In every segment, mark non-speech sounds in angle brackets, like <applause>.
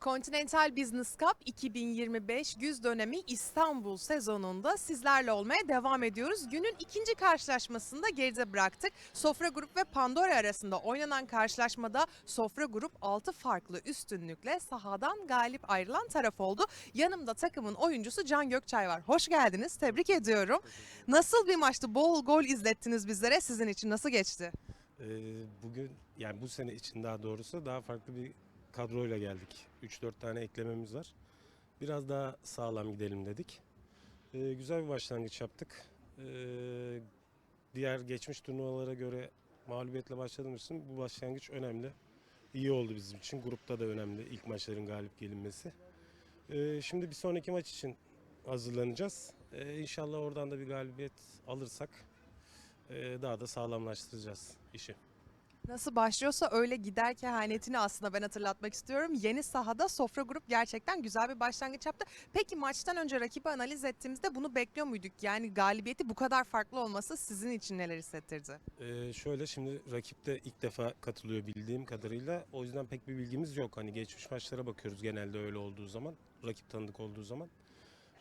Continental Business Cup 2025 güz dönemi İstanbul sezonunda sizlerle olmaya devam ediyoruz. Günün ikinci karşılaşmasını da geride bıraktık. Sofra Grup ve Pandora arasında oynanan karşılaşmada Sofra Grup 6 farklı üstünlükle sahadan galip ayrılan taraf oldu. Yanımda takımın oyuncusu Can Gökçay var. Hoş geldiniz. Tebrik ediyorum. Nasıl bir maçtı? Bol gol izlettiniz bizlere. Sizin için nasıl geçti? Ee, bugün yani bu sene için daha doğrusu daha farklı bir kadroyla geldik. 3-4 tane eklememiz var. Biraz daha sağlam gidelim dedik. Ee, güzel bir başlangıç yaptık. Ee, diğer geçmiş turnuvalara göre mağlubiyetle başladığımız için bu başlangıç önemli. İyi oldu bizim için. Grupta da önemli ilk maçların galip gelinmesi. Ee, şimdi bir sonraki maç için hazırlanacağız. Ee, inşallah oradan da bir galibiyet alırsak ee, daha da sağlamlaştıracağız işi. Nasıl başlıyorsa öyle gider kehanetini aslında ben hatırlatmak istiyorum. Yeni sahada Sofra Grup gerçekten güzel bir başlangıç yaptı. Peki maçtan önce rakibi analiz ettiğimizde bunu bekliyor muyduk? Yani galibiyeti bu kadar farklı olması sizin için neler hissettirdi? Ee, şöyle şimdi rakip de ilk defa katılıyor bildiğim kadarıyla. O yüzden pek bir bilgimiz yok. Hani geçmiş maçlara bakıyoruz genelde öyle olduğu zaman. Rakip tanıdık olduğu zaman.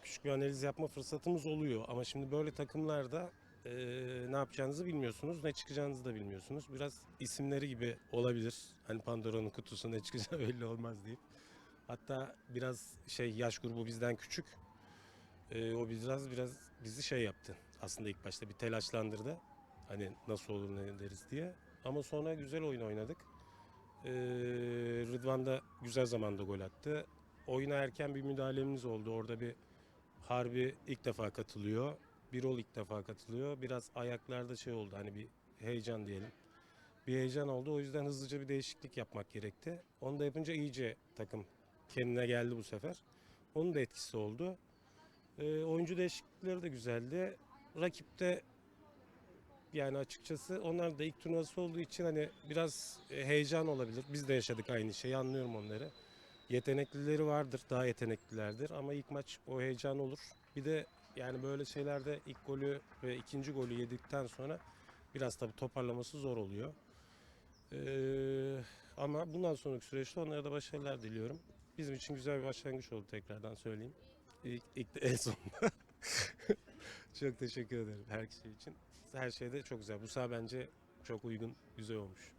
Küçük bir analiz yapma fırsatımız oluyor. Ama şimdi böyle takımlarda ee, ne yapacağınızı bilmiyorsunuz, ne çıkacağınızı da bilmiyorsunuz. Biraz isimleri gibi olabilir. Hani Pandora'nın kutusu ne çıkacağı <laughs> belli olmaz deyip. Hatta biraz şey yaş grubu bizden küçük. Ee, o biraz biraz bizi şey yaptı. Aslında ilk başta bir telaşlandırdı. Hani nasıl olur ne deriz diye. Ama sonra güzel oyun oynadık. Ee, Rıdvan da güzel zamanda gol attı. Oyuna erken bir müdahalemiz oldu. Orada bir Harbi ilk defa katılıyor. Birol ilk defa katılıyor. Biraz ayaklarda şey oldu hani bir heyecan diyelim. Bir heyecan oldu. O yüzden hızlıca bir değişiklik yapmak gerekti. Onu da yapınca iyice takım kendine geldi bu sefer. Onun da etkisi oldu. Ee, oyuncu değişiklikleri de güzeldi. Rakip de yani açıkçası onlar da ilk turnuvası olduğu için hani biraz e, heyecan olabilir. Biz de yaşadık aynı şeyi anlıyorum onları. Yeteneklileri vardır, daha yeteneklilerdir ama ilk maç o heyecan olur. Bir de yani böyle şeylerde ilk golü ve ikinci golü yedikten sonra biraz tabii toparlaması zor oluyor. Ee, ama bundan sonraki süreçte onlara da başarılar diliyorum. Bizim için güzel bir başlangıç oldu tekrardan söyleyeyim. İlk, ilk en sonunda. <laughs> çok teşekkür ederim her şey için. Her şey de çok güzel. Bu saha bence çok uygun, güzel olmuş.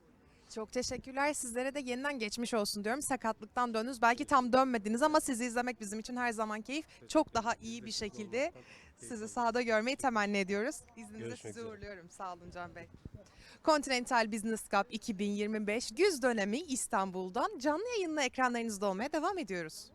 Çok teşekkürler. Sizlere de yeniden geçmiş olsun diyorum. Sakatlıktan döndünüz. Belki tam dönmediniz ama sizi izlemek bizim için her zaman keyif. Çok daha iyi bir şekilde sizi sahada görmeyi temenni ediyoruz. İzninizle Görüşmek sizi üzere. uğurluyorum. Sağ olun Can Bey. Continental Business Cup 2025 güz dönemi İstanbul'dan canlı yayınla ekranlarınızda olmaya devam ediyoruz.